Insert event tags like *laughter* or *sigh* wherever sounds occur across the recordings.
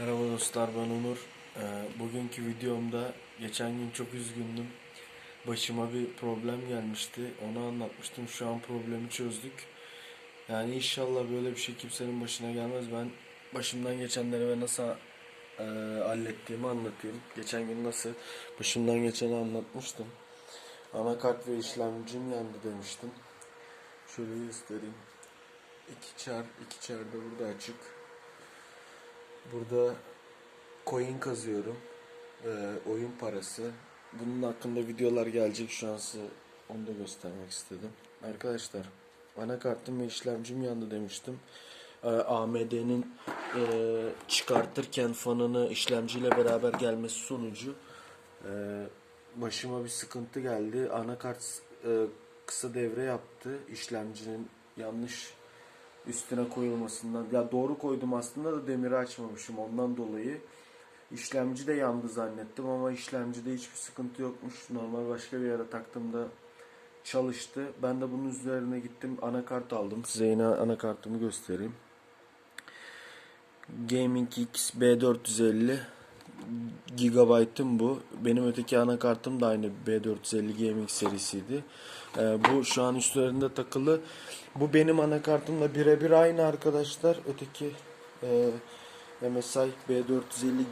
Merhaba dostlar ben Onur. Ee, bugünkü videomda geçen gün çok üzgündüm. Başıma bir problem gelmişti. Onu anlatmıştım. Şu an problemi çözdük. Yani inşallah böyle bir şey kimsenin başına gelmez. Ben başımdan geçenleri ve nasıl e, hallettiğimi anlatayım. Geçen gün nasıl başımdan geçeni anlatmıştım. Anakart ve işlemcim yandı demiştim. Şöyle göstereyim. İki çar, iki çar da burada açık. Burada coin kazıyorum. Ee, oyun parası. Bunun hakkında videolar gelecek şu an size onu da göstermek istedim. Arkadaşlar anakartım ve işlemcim yandı demiştim. Ee, AMD'nin e, çıkartırken fanını işlemciyle beraber gelmesi sonucu e, başıma bir sıkıntı geldi. Anakart e, kısa devre yaptı. İşlemcinin yanlış üstüne koyulmasından. Ya doğru koydum aslında da demiri açmamışım ondan dolayı. İşlemci de yandı zannettim ama işlemcide hiçbir sıkıntı yokmuş. Normal başka bir yere taktığımda çalıştı. Ben de bunun üzerine gittim anakart aldım. Size yine anakartımı göstereyim. Gaming X B450 gigabaytım bu. Benim öteki anakartım da aynı B450 Gaming serisiydi. Ee, bu şu an üstlerinde takılı. Bu benim anakartımla birebir aynı arkadaşlar. Öteki e, MSI B450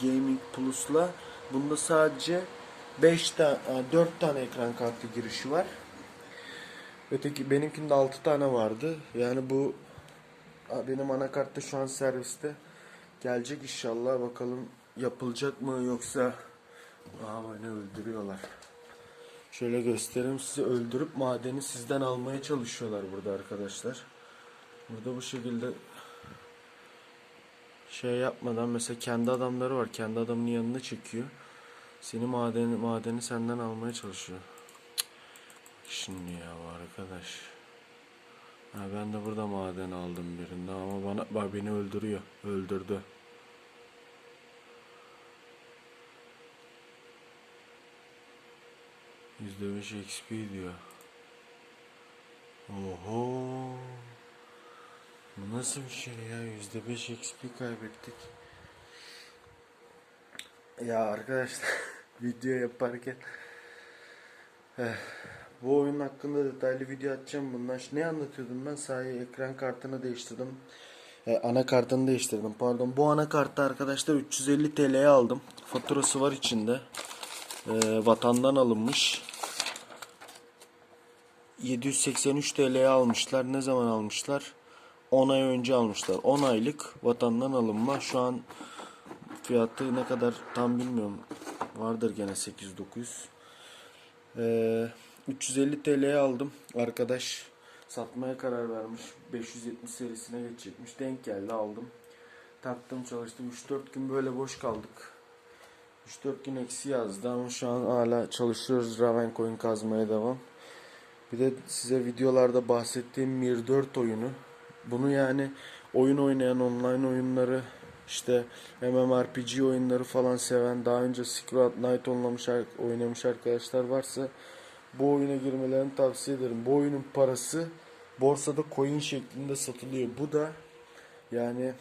Gaming Plus'la bunda sadece 5 tane 4 tane ekran kartı girişi var. Öteki benimkinde 6 tane vardı. Yani bu benim anakartta şu an serviste. Gelecek inşallah. Bakalım yapılacak mı yoksa Aa beni öldürüyorlar. Şöyle göstereyim size öldürüp madeni sizden almaya çalışıyorlar burada arkadaşlar. Burada bu şekilde şey yapmadan mesela kendi adamları var. Kendi adamının yanına çekiyor. Seni madeni madeni senden almaya çalışıyor. Cık. Şimdi ya arkadaş. Ha, ben de burada maden aldım birinde ama bana bak beni öldürüyor. Öldürdü. %5 XP diyor. Oho. Bu nasıl bir şey ya? %5 XP kaybettik. Ya arkadaşlar *laughs* video yaparken eh, bu oyun hakkında detaylı video atacağım bundan. Ne anlatıyordum ben? Sahi ekran kartını değiştirdim. E, anakartını değiştirdim pardon. Bu anakartı arkadaşlar 350 TL'ye aldım. Faturası var içinde. E, vatandan alınmış. 783 TL'ye almışlar. Ne zaman almışlar? 10 ay önce almışlar. 10 aylık vatandan alınma. Şu an fiyatı ne kadar tam bilmiyorum. Vardır gene 8-9. Ee, 350 TL'ye aldım. Arkadaş satmaya karar vermiş. 570 serisine geçecekmiş. Denk geldi aldım. Taktım çalıştım. 3-4 gün böyle boş kaldık. 3-4 gün eksi yazdı ama şu an hala çalışıyoruz. Ravencoin kazmaya devam. Bir de size videolarda bahsettiğim Mir 4 oyunu. Bunu yani oyun oynayan online oyunları işte MMORPG oyunları falan seven daha önce Secret at Night oynamış, oynamış arkadaşlar varsa bu oyuna girmelerini tavsiye ederim. Bu oyunun parası borsada coin şeklinde satılıyor. Bu da yani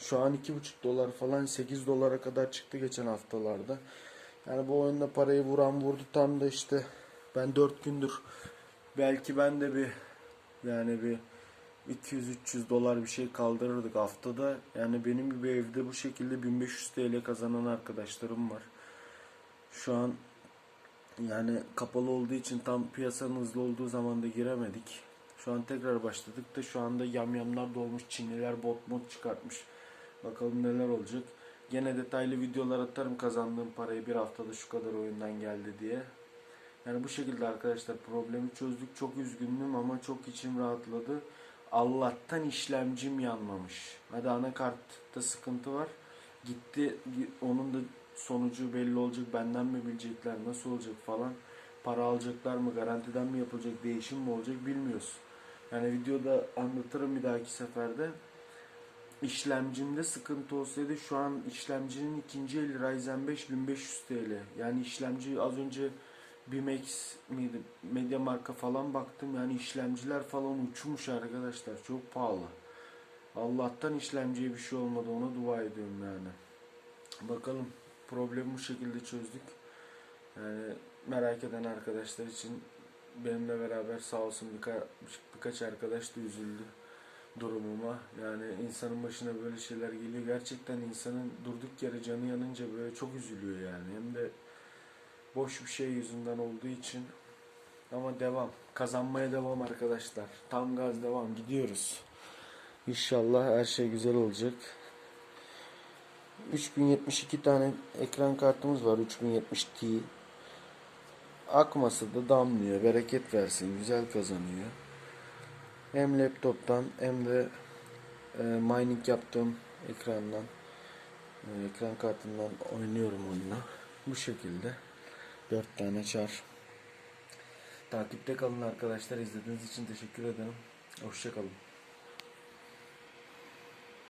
şu an 2,5 dolar falan 8 dolara kadar çıktı geçen haftalarda. Yani bu oyunda parayı vuran vurdu tam da işte ben 4 gündür belki ben de bir yani bir 200-300 dolar bir şey kaldırırdık haftada. Yani benim gibi evde bu şekilde 1500 TL kazanan arkadaşlarım var. Şu an yani kapalı olduğu için tam piyasanın hızlı olduğu zaman da giremedik. Şu an tekrar başladık da şu anda yamyamlar dolmuş. Çinliler bot mod çıkartmış. Bakalım neler olacak. Gene detaylı videolar atarım kazandığım parayı bir haftada şu kadar oyundan geldi diye. Yani bu şekilde arkadaşlar problemi çözdük. Çok üzgündüm ama çok içim rahatladı. Allah'tan işlemcim yanmamış. Hadi anakartta sıkıntı var. Gitti onun da sonucu belli olacak. Benden mi bilecekler nasıl olacak falan. Para alacaklar mı garantiden mi yapılacak değişim mi olacak bilmiyoruz. Yani videoda anlatırım bir dahaki seferde. İşlemcimde sıkıntı olsaydı şu an işlemcinin ikinci eli Ryzen 5 1500 TL. Yani işlemci az önce Bimex? Media marka falan baktım. Yani işlemciler falan uçmuş arkadaşlar. Çok pahalı. Allah'tan işlemciye bir şey olmadı. Ona dua ediyorum yani. Bakalım problemi bu şekilde çözdük. Yani merak eden arkadaşlar için benimle beraber sağ olsun birka, birkaç arkadaş da üzüldü durumuma. Yani insanın başına böyle şeyler geliyor. Gerçekten insanın durduk yere canı yanınca böyle çok üzülüyor yani. Hem de boş bir şey yüzünden olduğu için. Ama devam. Kazanmaya devam arkadaşlar. Tam gaz devam. Gidiyoruz. İnşallah her şey güzel olacak. 3072 tane ekran kartımız var. 3070 Ti. Akması da damlıyor. Bereket versin. Güzel kazanıyor. Hem laptoptan hem de e, mining yaptığım ekrandan e, ekran kartından oynuyorum oyunu. Bu şekilde. 4 tane çar. Takipte kalın arkadaşlar. İzlediğiniz için teşekkür ederim. Hoşçakalın.